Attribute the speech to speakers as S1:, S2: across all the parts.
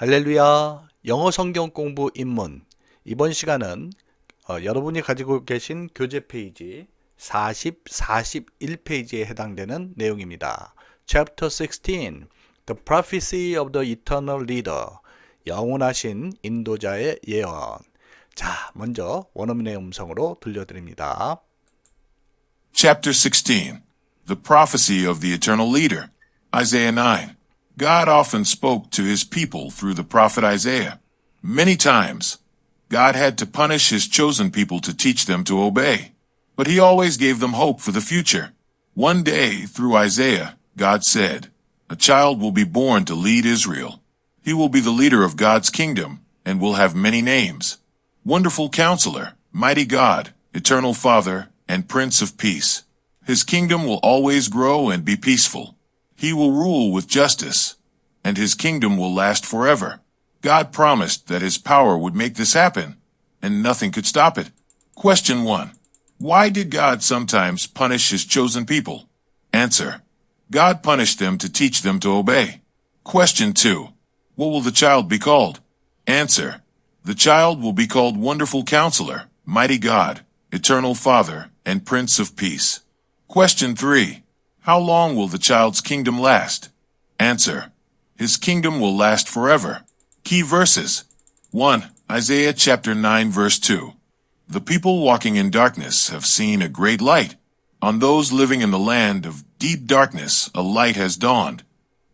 S1: 할렐루야. 영어 성경 공부 입문. 이번 시간은 어, 여러분이 가지고 계신 교재 페이지 40, 41페이지에 해당되는 내용입니다. Chapter 16. The prophecy of the eternal leader. 영원하신 인도자의 예언. 자, 먼저 원어민의 음성으로 들려드립니다.
S2: Chapter 16 The Prophecy of the Eternal Leader. Isaiah 9. God often spoke to his people through the prophet Isaiah. Many times, God had to punish his chosen people to teach them to obey. But he always gave them hope for the future. One day, through Isaiah, God said, A child will be born to lead Israel. He will be the leader of God's kingdom and will have many names. Wonderful Counselor, Mighty God, Eternal Father, and Prince of Peace. His kingdom will always grow and be peaceful. He will rule with justice, and his kingdom will last forever. God promised that his power would make this happen, and nothing could stop it. Question 1. Why did God sometimes punish his chosen people? Answer. God punished them to teach them to obey. Question 2. What will the child be called? Answer. The child will be called Wonderful Counselor, Mighty God, Eternal Father, and Prince of Peace. Question 3. How long will the child's kingdom last? Answer. His kingdom will last forever. Key verses. 1. Isaiah chapter 9 verse 2. The people walking in darkness have seen a great light. On those living in the land of deep darkness, a light has dawned.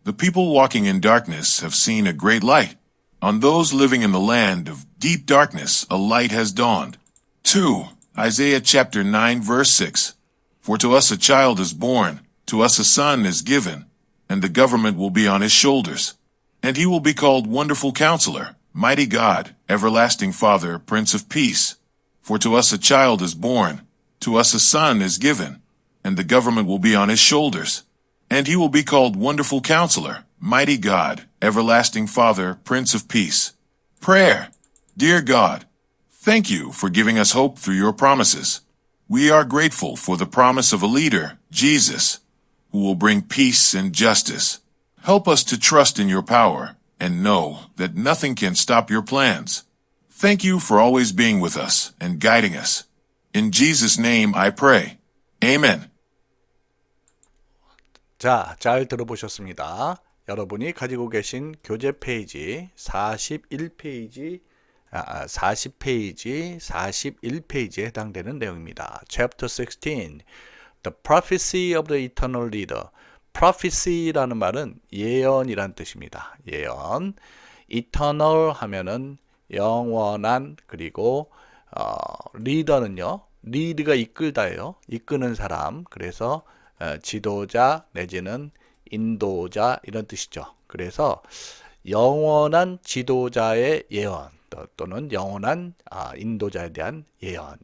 S2: The people walking in darkness have seen a great light. On those living in the land of deep darkness, a light has dawned. 2. Isaiah chapter 9 verse 6. For to us a child is born, to us a son is given, and the government will be on his shoulders. And he will be called Wonderful Counselor, Mighty God, Everlasting Father, Prince of Peace. For to us a child is born, to us a son is given, and the government will be on his shoulders. And he will be called Wonderful Counselor, Mighty God, Everlasting Father, Prince of Peace. Prayer. Dear God, thank you for giving us hope through your promises. We are grateful for the promise of a leader, Jesus, who will bring peace and justice. Help us to trust in your power and know that nothing can stop your plans. Thank you for always being with us and guiding us. In Jesus' name I pray. Amen.
S1: 자, 잘 들어보셨습니다. 여러분이 가지고 계신 교재 페이지 41페이지, 아, 40페이지, 41페이지에 해당되는 내용입니다. Chapter 16. The prophecy of the eternal leader. prophecy라는 말은 예언이란 뜻입니다. 예언. eternal 하면은 영원한 그리고 어, 리더는요. 리드가 이끌다예요. 이끄는 사람. 그래서 어, 지도자 내지는 인도자 이런 뜻이죠. 그래서 영원한 지도자의 예언 또- 또는 영원한 아, 인도자에 대한 예언.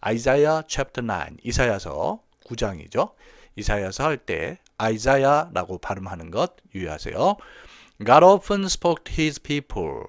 S1: 아이자야 chapter 9 이사야서 9장이죠. 이사야서 할 때 아이자야라고 발음하는 것 유의하세요. God often spoke to his people.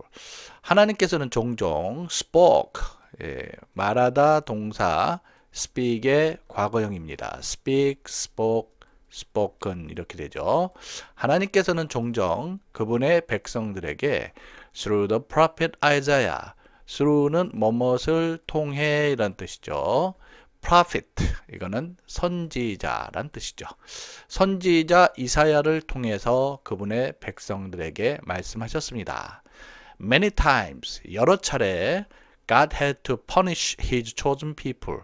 S1: 하나님께서는 종종 spoke 예, 말하다 동사 speak의 과거형입니다. speak, spoke, spoken 이렇게 되죠. 하나님께서는 종종 그분의 백성들에게 through the prophet Isaiah through는 뭐뭇을 통해 이란 뜻이죠. Prophet 이거는 선지자란 뜻이죠. 선지자 이사야를 통해서 그분의 백성들에게 말씀하셨습니다. Many times 여러 차례 God had to punish his chosen people.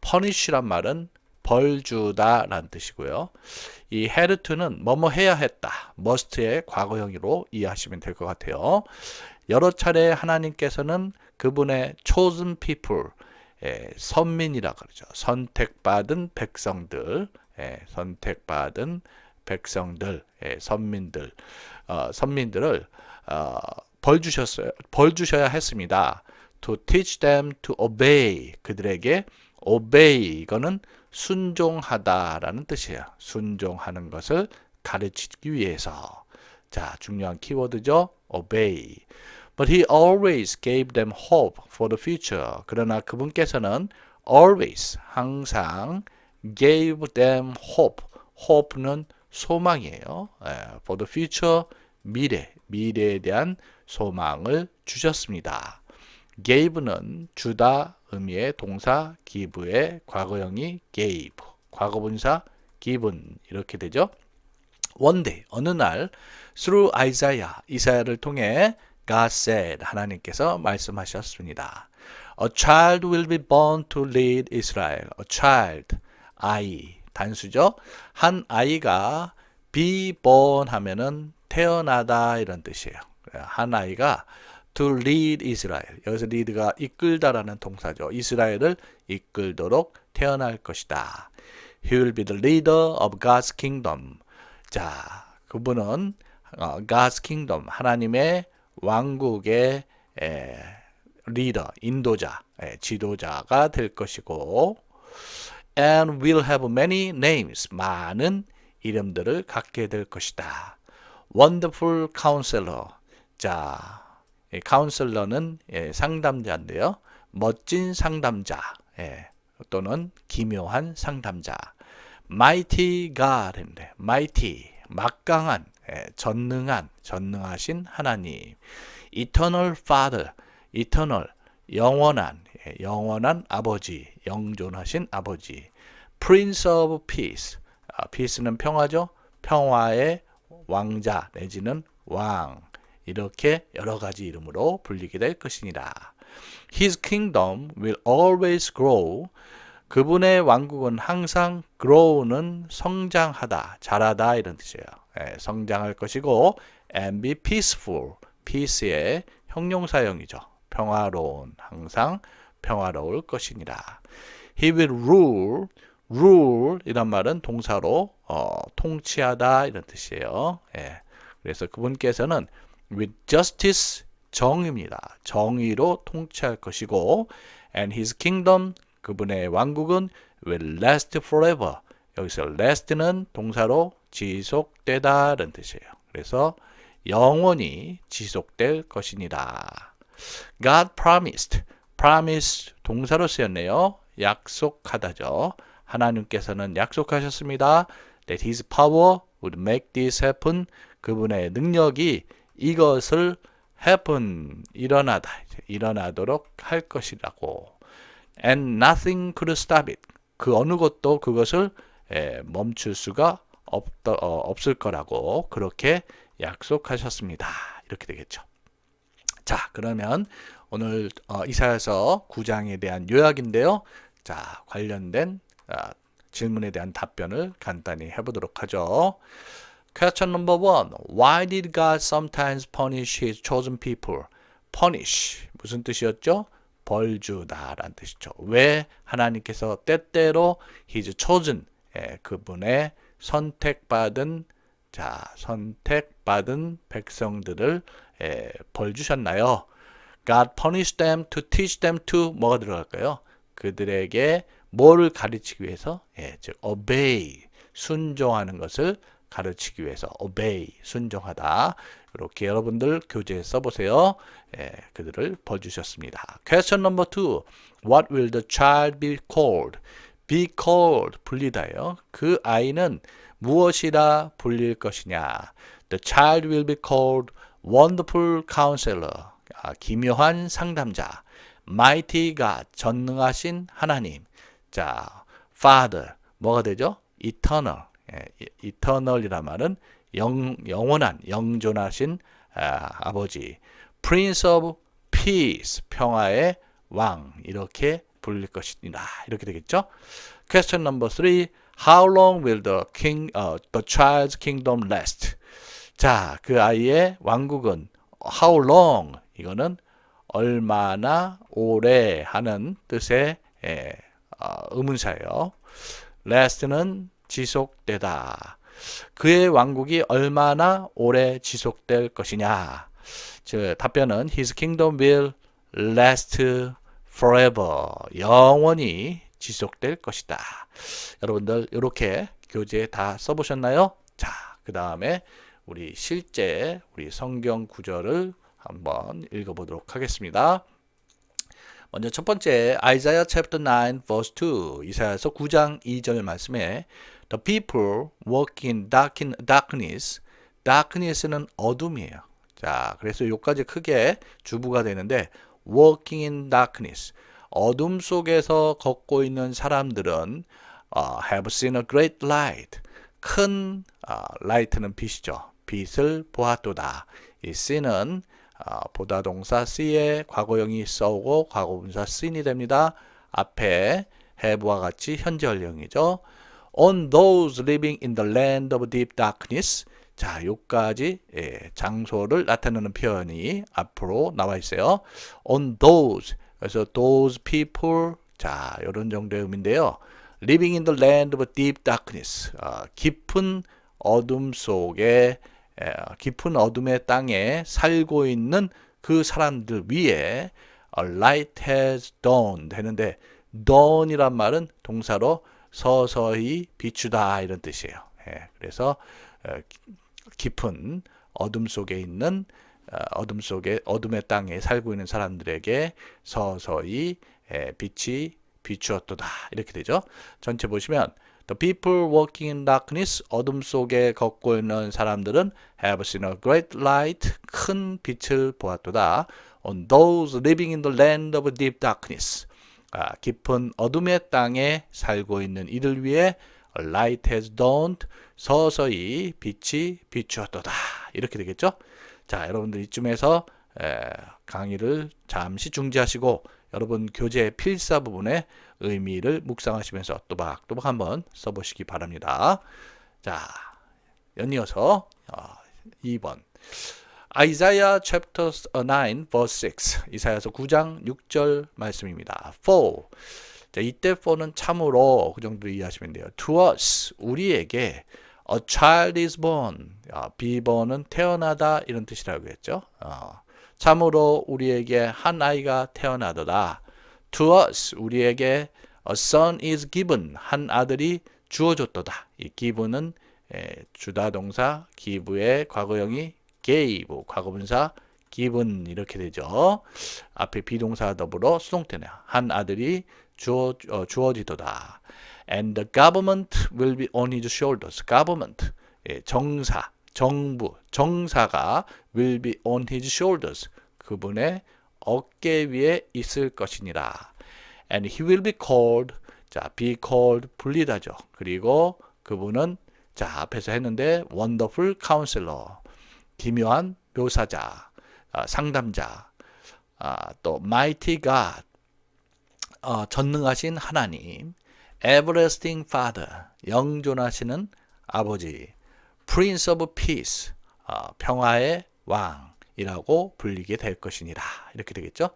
S1: punish란 말은 벌 주다라는 뜻이고요. 이 had to는 뭐뭐 해야 했다. must의 과거형으로 이해하시면 될 것 같아요. 여러 차례 하나님께서는 그분의 chosen people 예, 선민이라 그러죠. 선택받은 백성들, 예, 선택받은 백성들, 예, 선민들, 어, 선민들을 어, 벌 주셨어요. 벌 주셔야 했습니다. To teach them to obey 그들에게 obey 이거는 순종하다라는 뜻이에요. 순종하는 것을 가르치기 위해서. 자, 중요한 키워드죠. obey. But he always gave them hope for the future. 그러나 그분께서는 always 항상 gave them hope. hope는 소망이에요. 예, for the future 미래 미래에 대한 소망을 주셨습니다. gave는 주다 의미의 동사 give의 과거형이 gave, 과거분사 given 이렇게 되죠. One day, 어느 날 through Isaiah, 이사야를 통해 God said, 하나님께서 말씀하셨습니다. A child will be born to lead Israel. A child, 아이, 단수죠. 한 아이가 be born 하면은 태어나다 이런 뜻이에요. 한 아이가 to lead Israel. 여기서 lead가 이끌다라는 동사죠. 이스라엘을 이끌도록 태어날 것이다. He will be the leader of God's kingdom. 자, 그분은 어, God's kingdom, 하나님의 왕국의 에, 리더, 인도자, 에, 지도자가 될 것이고 and will have many names, 많은 이름들을 갖게 될 것이다. Wonderful Counselor. 자, 이 카운셀러는 예, 상담자인데요. 멋진 상담자 예, 또는 기묘한 상담자. Mighty God인데, Mighty 막강한, 예, 전능한, 전능하신 하나님. Eternal Father, Eternal 영원한, 예, 영원한 아버지, 영존하신 아버지. Of Peace, 아, Peace는 평화죠. 평화의 왕자 내지는 왕. 이렇게 여러 가지 이름으로 불리게 될 것이니라. His kingdom will always grow. 그분의 왕국은 항상 grow는 성장하다, 자라다 이런 뜻이에요. 예, 성장할 것이고 and be peaceful. peace의 형용사형이죠. 평화로운, 항상 평화로울 것이니라. He will rule. rule 이란 말은 동사로 어, 통치하다 이런 뜻이에요. 예. 그래서 그분께서는 with justice 정입니다. 정의로 통치할 것이고 and his kingdom 그분의 왕국은 will last forever. 여기서 last는 동사로 지속되다라는 뜻이에요. 그래서 영원히 지속될 것이니라. God promised. promise 동사로 쓰였네요. 약속하다죠. 하나님께서는 약속하셨습니다. That his power would make this happen. 그분의 능력이 이것을 happen 일어나다 일어나도록 할 것이라고 and nothing could stop it 그 어느 것도 그것을 에, 멈출 수가 없, 어, 없을 거라고 그렇게 약속하셨습니다 이렇게 되겠죠 자 그러면 오늘 어, 이사야서 9장에 대한 요약인데요 자 관련된 아, 질문에 대한 답변을 간단히 해보도록 하죠 Question number one. Why did God sometimes punish his chosen people? punish. 무슨 뜻이었죠? 벌 주다라는 뜻이죠. 왜 하나님께서 때때로 his chosen, 예, 그분의 선택받은, 자, 선택받은 백성들을 예, 벌 주셨나요? God punished them to teach them to 뭐가 들어갈까요? 그들에게 뭐를 가르치기 위해서? 예, 즉 obey, 순종하는 것을 가르치기 위해서 obey 순종하다 이렇게 여러분들 교재에 써보세요. 예, 그들을 벌 주셨습니다. Question number two. What will the child be called? Be called 불리다요. 그 아이는 무엇이라 불릴 것이냐? The child will be called Wonderful Counselor. 아, 기묘한 상담자. Mighty God. 전능하신 하나님. 자, Father. 뭐가 되죠? Eternal. 예, 이터널이란 말은 영, 영원한 영존하신 아, 버지 Prince of Peace 평화의 왕 이렇게 불릴 것이니라 이렇게 되겠죠. Question number three. How long will the king, uh, the child's kingdom last? 자, 그 아이의 왕국은 how long 이거는 얼마나 오래 하는 뜻의 예, 어, 의문사예요. last는 지속되다. 그의 왕국이 얼마나 오래 지속될 것이냐. 즉 답변은 His kingdom will last forever. 영원히 지속될 것이다. 여러분들 이렇게 교재에 다 써보셨나요? 자, 그 다음에 우리 실제 우리 성경 구절을 한번 읽어보도록 하겠습니다. 먼저 첫 번째 아이자야 chapter 9 verse 2 이사야서 9장 2절 말씀에 The people walk in darkness darkness는 어둠이에요. 자, 그래서 요까지 크게 주부가 되는데 walking in darkness. 어둠 속에서 걷고 있는 사람들은 어, have seen a great light. 큰 어, light는 빛이죠. 빛을 보았도다. 이 see는 어, 보다 동사 see에 과거형이 써오고 과거분사 seen이 됩니다. 앞에 have와 같이 현재 완료형이죠. On those living in the land of deep darkness. 자, 요까지 예, 장소를 나타내는 표현이 앞으로 나와 있어요. On those. 그래서 those people. 자, 이런 정도의 의미인데요. Living in the land of deep darkness. 어, 깊은 어둠 속에 에, 깊은 어둠의 땅에 살고 있는 그 사람들 위에 a light has dawned 되는데 dawn이란 말은 동사로 서서히 비추다 이런 뜻이에요. 예, 그래서 어, 깊은 어둠 속에 있는 어, 어둠 속에 어둠의 땅에 살고 있는 사람들에게 서서히 에, 빛이 비추었도다 이렇게 되죠. 전체 보시면 The people walking in darkness 어둠 속에 걷고 있는 사람들은 have seen a great light 큰 빛을 보았도다. On those living in the land of deep darkness 아, 깊은 어둠의 땅에 살고 있는 이들 a light has dawned 서서히 빛이 비추었도다 이렇게 되겠죠. 자 여러분들 이쯤에서 에, 강의를 잠시 중지하시고 여러분 교재 필사 부분의 의미를 묵상하시면서 또박또박 한번 써보시기 바랍니다. 자 연이어서 어, 2번 아이사야 chapter 9 verse 6 이사야서 9장 6절 말씀입니다. For 자, 이때 for는 참으로 그 정도 이해하시면 돼요. To us 우리에게 a child is born 아, 비번은 태어나다 이런 뜻이라고 했죠. 어, 참으로 우리에게 한 아이가 태어나도다. To us 우리에게 a son is given 한 아들이 주어졌도다. 이 given은 에, 주다 동사 give의 과거형이 gave 과거분사 given 이렇게 되죠. 앞에 비동사 더불어 수동태네요. 한 아들이 주어, 어, 주어지도다. And the government will be on his shoulders. government 예, 정사 정부 정사가 will be on his shoulders 그분의 어깨 위에 있을 것이니라. And he will be called 자 be called 불리다죠. 그리고 그분은 자 앞에서 했는데 wonderful counselor 기묘한 묘사자 아, 상담자 아, 또 mighty God 어, 전능하신 하나님 everlasting Father 영존하시는 아버지 Prince of Peace 어, 평화의 왕이라고 불리게 될 것이니라 이렇게 되겠죠.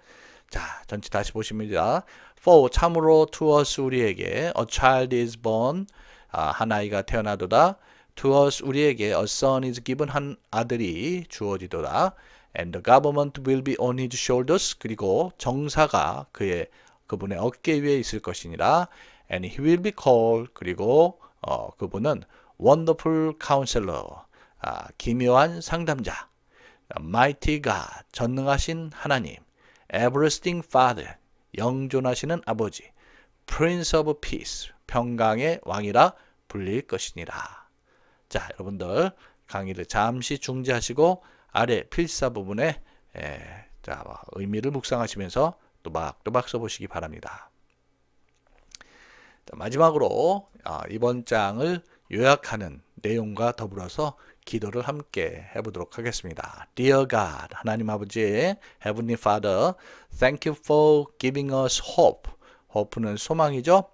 S1: 자 전체 다시 보십니다. For 참으로 to us 우리에게 a child is born 아, 한 아이가 태어나도다. To us 우리에게 a son is given 한 아들이 주어지도다. And the government will be on his shoulders. 그리고 정사가 그의 그분의 어깨 위에 있을 것이니라. And he will be called. 그리고 어, 그분은 Wonderful Counselor. 아, 기묘한 상담자. Mighty God. 전능하신 하나님. Everlasting Father. 영존하시는 아버지. Prince of Peace. 평강의 왕이라 불릴 것이니라. 자, 여러분들 강의를 잠시 중지하시고 아래 필사 부분에 에, 자, 의미를 묵상하시면서 또박또박 써보시기 바랍니다. 자, 마지막으로 아, 이번 장을 요약하는 내용과 더불어서 기도를 함께 해보도록 하겠습니다. Dear God, 하나님 아버지, Heavenly Father, thank you for giving us hope. hope는 소망이죠.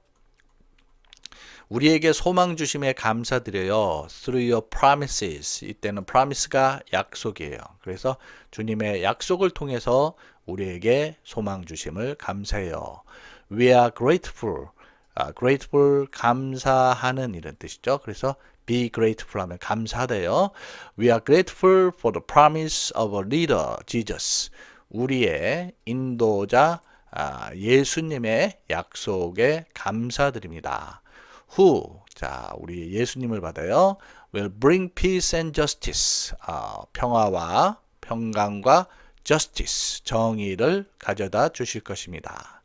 S1: 우리에게 소망 주심에 감사드려요. Through your promises. 이때는 promise가 약속이에요. 그래서 주님의 약속을 통해서 우리에게 소망 주심을 감사해요. We are grateful. 아, grateful 감사하는 이런 뜻이죠. 그래서 be grateful 하면 감사하대요. We are grateful for the promise of a leader, Jesus. 우리의 인도자 아, 예수님의 약속에 감사드립니다. who 자 우리 예수님을 받아요. will bring peace and justice 아, 평화와 평강과 justice 정의를 가져다 주실 것입니다.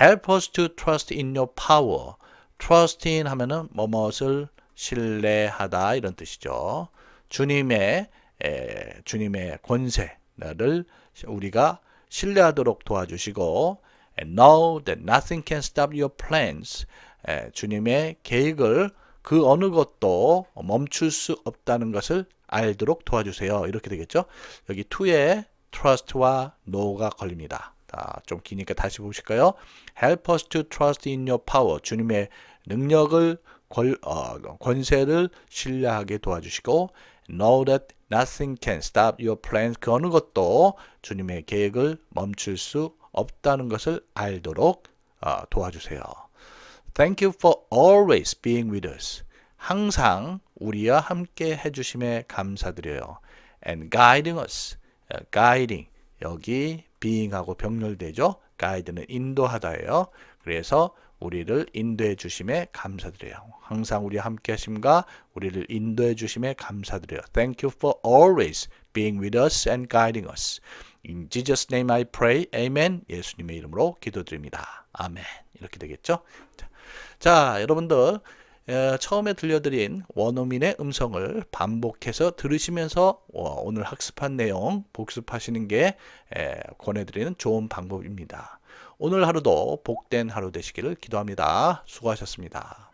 S1: help us to trust in your power. trust in 하면은 뭐뭇을 신뢰하다 이런 뜻이죠. 주님의 에, 주님의 권세를 우리가 신뢰하도록 도와주시고 know that nothing can stop your plans. 에, 주님의 계획을 그 어느 것도 멈출 수 없다는 것을 알도록 도와주세요. 이렇게 되겠죠. 여기 to에 trust와 know가 걸립니다. 자, 좀 기니까 다시 보실까요? Help us to trust in your power. 주님의 능력을 권, 어, 권세를 신뢰하게 도와주시고 know that nothing can stop your plans. 그 어느 것도 주님의 계획을 멈출 수 없다는 것을 알도록 어, 도와주세요. Thank you for always being with us. 항상 우리와 함께 해주심에 감사드려요. And guiding us. 어, guiding. 여기 being하고 병렬되죠. guide는 인도하다예요. 그래서 우리를 인도해 주심에 감사드려요. 항상 우리와 함께 하심과 우리를 인도해 주심에 감사드려요. Thank you for always being with us and guiding us. In Jesus' name I pray. Amen. 예수님의 이름으로 기도드립니다. 아멘. 이렇게 되겠죠? 자, 자, 여러분들 에, 처음에 들려드린 원어민의 음성을 반복해서 들으시면서 어, 오늘 학습한 내용 복습하시는 게 에, 권해드리는 좋은 방법입니다. 오늘 하루도 복된 하루 되시기를 기도합니다. 수고하셨습니다.